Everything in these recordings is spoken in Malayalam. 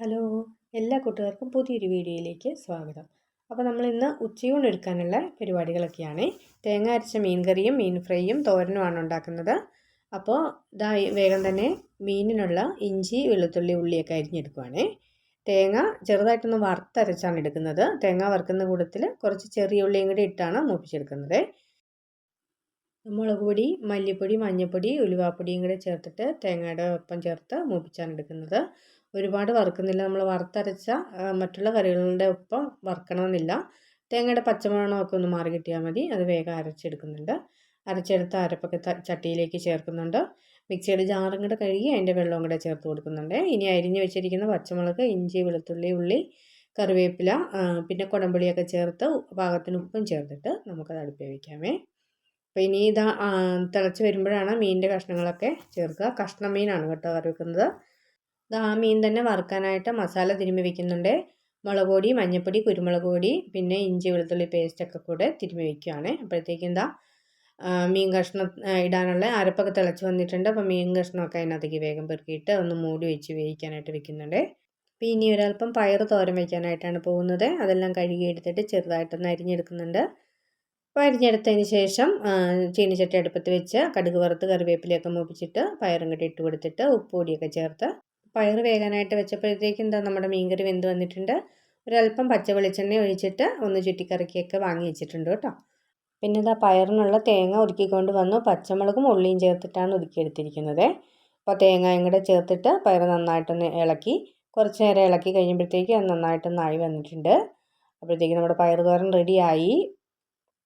ഹലോ എല്ലാ കൂട്ടുകാർക്കും പുതിയൊരു വീഡിയോയിലേക്ക് സ്വാഗതം. അപ്പോൾ നമ്മൾ ഇന്ന് ഉച്ചയൂണ് എടുക്കാനുള്ള പരിപാടികളൊക്കെയാണ്. തേങ്ങ അരച്ച മീൻ കറിയും മീൻ ഫ്രൈയും തോരനുമാണ് ഉണ്ടാക്കുന്നത്. അപ്പോൾ ഇതാ വേഗം തന്നെ മീനിനുള്ള ഇഞ്ചി വെളുത്തുള്ളി ഉള്ളിയൊക്കെ അരിഞ്ഞെടുക്കുവാണ്. തേങ്ങ ചെറുതായിട്ടൊന്ന് വറുത്തരച്ചാണ് എടുക്കുന്നത്. തേങ്ങ വറുക്കുന്ന കൂട്ടത്തിൽ കുറച്ച് ചെറിയ ഉള്ളിയും കൂടി ഇട്ടാണ് മൂപ്പിച്ചെടുക്കുന്നത്. മുളക് പൊടി മല്ലിപ്പൊടി മഞ്ഞൾപ്പൊടി ഉലുവാപ്പൊടിയും കൂടെ ചേർത്തിട്ട് തേങ്ങയുടെ ഒപ്പം ചേർത്ത് മൂപ്പിച്ചാണ് എടുക്കുന്നത്. ഒരുപാട് വറുക്കുന്നില്ല. നമ്മൾ വറുത്തരച്ച മറ്റുള്ള കറികളുടെ ഒപ്പം വറുക്കണമെന്നില്ല. തേങ്ങയുടെ പച്ചമണമൊക്കെ ഒന്ന് മാറി കിട്ടിയാൽ മതി. അത് വേഗം അരച്ചെടുക്കുന്നുണ്ട്. അരച്ചെടുത്ത അരപ്പൊക്കെ ചട്ടിയിലേക്ക് ചേർക്കുന്നുണ്ട്. മിക്സിയുടെ ജാറും കൂടെ കഴുകി അതിന്റെ വെള്ളവും കൂടെ ചേർത്ത് കൊടുക്കുന്നുണ്ട്. ഇനി അരിഞ്ഞ് വെച്ചിരിക്കുന്ന പച്ചമുളക് ഇഞ്ചി വെളുത്തുള്ളി ഉള്ളി കറിവേപ്പില പിന്നെ കുടമ്പുളിയൊക്കെ ചേർത്ത് പാകത്തിന് ഉപ്പും ചേർത്തിട്ട് നമുക്കത് അടുപ്പിൽ വയ്ക്കാമേ അപ്പോൾ ഇനി ഇത് തിളച്ച് വരുമ്പോഴാണ് മീനിന്റെ കഷ്ണങ്ങളൊക്കെ ചേർക്കുക. കഷ്ണം മീനാണ് കേട്ടോ കറി വെക്കുന്നത്. ആ മീൻ തന്നെ വറുക്കാനായിട്ട് മസാല തിരുമ്മി വെക്കുന്നുണ്ട്. മുളക് പൊടി മഞ്ഞൾപ്പൊടി കുരുമുളക് പൊടി പിന്നെ ഇഞ്ചി വെളുത്തുള്ളി പേസ്റ്റൊക്കെ കൂടെ തിരുമ്മി വയ്ക്കുകയാണ് അപ്പോഴത്തേക്കും എന്താ മീൻ കഷ്ണം ഇടാനുള്ള അരപ്പൊക്കെ തിളച്ച് വന്നിട്ടുണ്ട്. അപ്പോൾ മീൻ കഷ്ണമൊക്കെ അതിനകത്തേക്ക് വേഗം പെറുക്കിയിട്ട് ഒന്ന് മൂടി വെച്ച് വേവിക്കാനായിട്ട് വെക്കുന്നുണ്ട്. അപ്പോൾ ഇനി ഒരല്പം പയർ തോരൻ വയ്ക്കാനായിട്ടാണ് പോകുന്നത്. അതെല്ലാം കഴുകി എടുത്തിട്ട് ചെറുതായിട്ടൊന്ന് അരിഞ്ഞെടുക്കുന്നുണ്ട്. അപ്പോൾ അരിഞ്ഞെടുത്തതിന് ശേഷം ചീനിച്ചട്ടി അടുപ്പത്ത് വെച്ച് കടുക് വറുത്ത് കറിവേപ്പിലയൊക്കെ മൂപ്പിച്ചിട്ട് പയറും കൂടി ഇട്ട് കൊടുത്തിട്ട് ഉപ്പുപൊടിയൊക്കെ ചേർത്ത് പയർ വേകാനായിട്ട് വെച്ചപ്പോഴത്തേക്ക് എന്താ നമ്മുടെ മീൻകറി വെന്ത് വന്നിട്ടുണ്ട്. ഒരല്പം പച്ച വെളിച്ചെണ്ണ ഒഴിച്ചിട്ട് ഒന്ന് ചുറ്റിക്കറിക്കൊക്കെ വാങ്ങി വെച്ചിട്ടുണ്ട് കേട്ടോ. പിന്നെ ഇതാ പയറിനുള്ള തേങ്ങ ഒതുക്കിക്കൊണ്ട് വന്നു. പച്ചമുളകും ഉള്ളിയും ചേർത്തിട്ടാണ് ഒതുക്കിയെടുത്തിരിക്കുന്നത്. അപ്പോൾ തേങ്ങയും കൂടെ ചേർത്തിട്ട് പയർ നന്നായിട്ടൊന്ന് ഇളക്കി കുറച്ച് നേരം ഇളക്കി കഴിയുമ്പോഴത്തേക്ക് അത് നന്നായിട്ടൊന്ന് ആയി വന്നിട്ടുണ്ട്. അപ്പോഴത്തേക്ക് നമ്മുടെ പയർ തോരൻ റെഡിയായി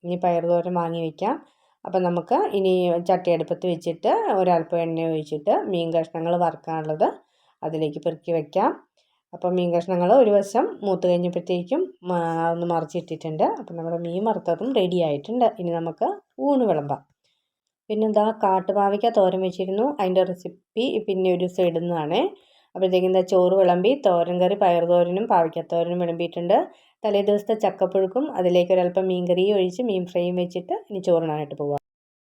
ഇനി പയർ തോരൻ വാങ്ങി വയ്ക്കാം അപ്പം നമുക്ക് ഇനി ചട്ടിയടുപ്പത്ത് വെച്ചിട്ട് ഒരല്പം എണ്ണ ഒഴിച്ചിട്ട് മീൻ കഷ്ണങ്ങൾ വറുക്കാനുള്ളത് അതിലേക്ക് പെറുക്കി വയ്ക്കാം അപ്പോൾ മീൻ കഷ്ണങ്ങൾ ഒരു വശം മൂത്ത് കഴിഞ്ഞപ്പോഴത്തേക്കും ഒന്ന് മറിച്ചിട്ടിട്ടുണ്ട്. അപ്പം നമ്മുടെ മീൻ വറുത്തതും റെഡി ആയിട്ടുണ്ട്. ഇനി നമുക്ക് ഊണ് വിളമ്പാം. പിന്നെ എന്താ കാട്ടുപാവയ്ക്ക തോരൻ വെച്ചിരുന്നു. അതിന്റെ റെസിപ്പി പിന്നെ ഒരു ദിവസം ഇടുന്നതാണ് അപ്പോഴത്തേക്കും എന്താ ചോറ് വിളമ്പി തോരൻ കറി പയർ തോരനും പാവയ്ക്കത്തോരനും വിളമ്പിയിട്ടുണ്ട്. തലേ ദിവസത്തെ ചക്കപ്പുഴുക്കും അതിലേക്ക് ഒരല്പം മീൻ കറിയും ഒഴിച്ച് മീൻ ഫ്രൈയും വെച്ചിട്ട് ഇനി ചോറിനായിട്ട് പോവാം.